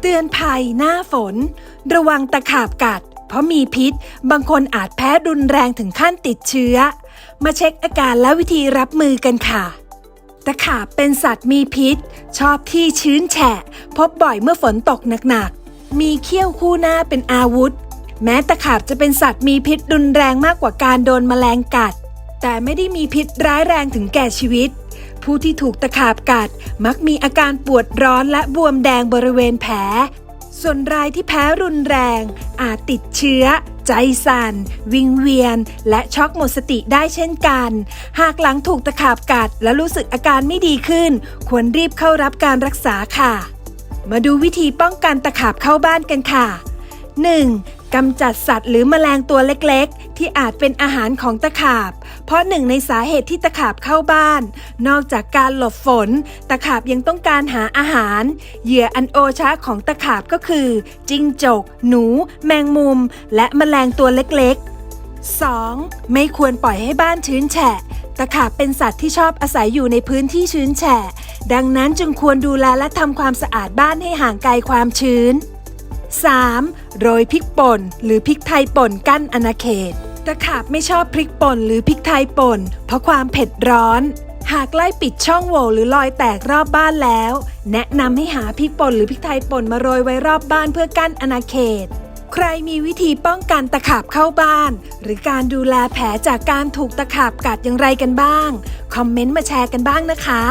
เตือนภัยหน้าฝน ระวังตะขาบกัด เพราะมีพิษ บางคนอาจแพ้รุนแรงถึงขั้นติดเชื้อ มาเช็คอาการและวิธีรับมือกันค่ะ ตะขาบเป็นสัตว์มีพิษ ชอบที่ชื้นแฉะ พบบ่อยเมื่อฝนตกหนักๆ มีเขี้ยวคู่หน้าเป็นอาวุธ แม้ตะขาบจะเป็นสัตว์มีพิษรุนแรงมากกว่าการโดนแมลงกัด แต่ไม่ได้มีพิษร้ายแรงถึงแก่ชีวิต ผู้ที่ถูกตะขาบกัด มักมีอาการปวดร้อนและบวมแดงบริเวณแผล ส่วนรายที่แพ้รุนแรง อาจติดเชื้อ ใจสั่น วิงเวียน และช็อกหมดสติได้เช่นกัน หากหลังถูกตะขาบกัดและรู้สึกอาการไม่ดีขึ้น ควรรีบเข้ารับการรักษาค่ะ มาดูวิธีป้องกันตะขาบเข้าบ้านกันค่ะ 1. กำจัดสัตว์หรือแมลงตัวเล็กๆ ที่อาจเป็นอาหารของตะขาบ เพราะหนึ่งในสาเหตุที่ตะขาบเข้าบ้าน นอกจากการหลบฝน ตะขาบยังต้องการหาอาหาร เหยื่ออันโอชะของตะขาบก็คือ จิ้งจก หนู แมงมุม และแมลงตัวเล็กๆ 2. ไม่ควรปล่อยให้บ้านชื้นแฉะ ตะขาบเป็นสัตว์ที่ชอบอาศัยอยู่ในพื้นที่ชื้นแฉะ ดังนั้นจึงควรดูแลและทำความสะอาดบ้านให้ห่างไกลความชื้น 3. โรยพริกป่นหรือพริกไทยป่นกั้นอาณาเขต ตะขาบไม่ชอบพริกป่นหรือพริกไทยป่น เพราะความเผ็ดร้อน หากไล่ปิดช่องโหว่หรือรอยแตกรอบบ้านแล้ว แนะนำให้หาพริกป่นหรือพริกไทยป่นมาโรยไว้รอบบ้านเพื่อกั้นอาณาเขต ใครมีวิธีป้องกันตะขาบเข้าบ้าน หรือการดูแลแผลจากการถูกตะขาบกัดอย่างไรกันบ้าง คอมเมนต์มาแชร์กันบ้างนะคะ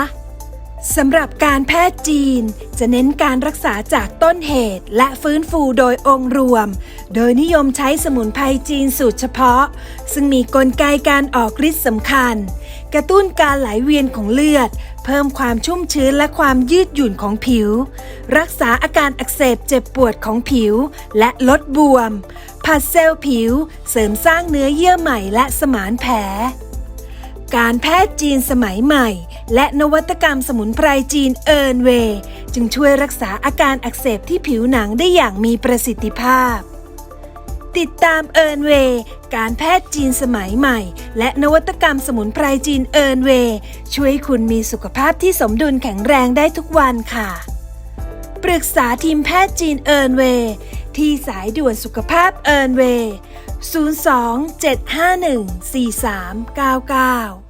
สำหรับการแพทย์จีน จะเน้นการรักษาจากต้นเหตุและฟื้นฟูโดยองค์รวม โดยนิยมใช้สมุนไพรจีนสูตรเฉพาะ ซึ่งมีกลไกการออกฤทธิ์สำคัญ กระตุ้นการไหลเวียนของเลือด เพิ่มความชุ่มชื้นและความยืดหยุ่นของผิว รักษาอาการอักเสบเจ็บปวดของผิว และลดบวมผัดเซลล์ผิว เสริมสร้างเนื้อเยื่อใหม่และสมานแผล การแพทย์จีนสมัยใหม่ และนวัตกรรมสมุนไพรจีนเอิร์นเวย์จึงช่วยรักษาอาการอักเสบที่ผิวหนังได้อย่างมีประสิทธิภาพ ติดตามเอิร์นเวย์การแพทย์จีนสมัยใหม่ และนวัตกรรมสมุนไพรจีนเอิร์นเวย์ช่วยคุณมีสุขภาพที่สมดุลแข็งแรงได้ทุกวันค่ะ ปรึกษาทีมแพทย์จีนเอิร์นเวย์ที่สายด่วนสุขภาพเอิร์นเวย์02 751 4399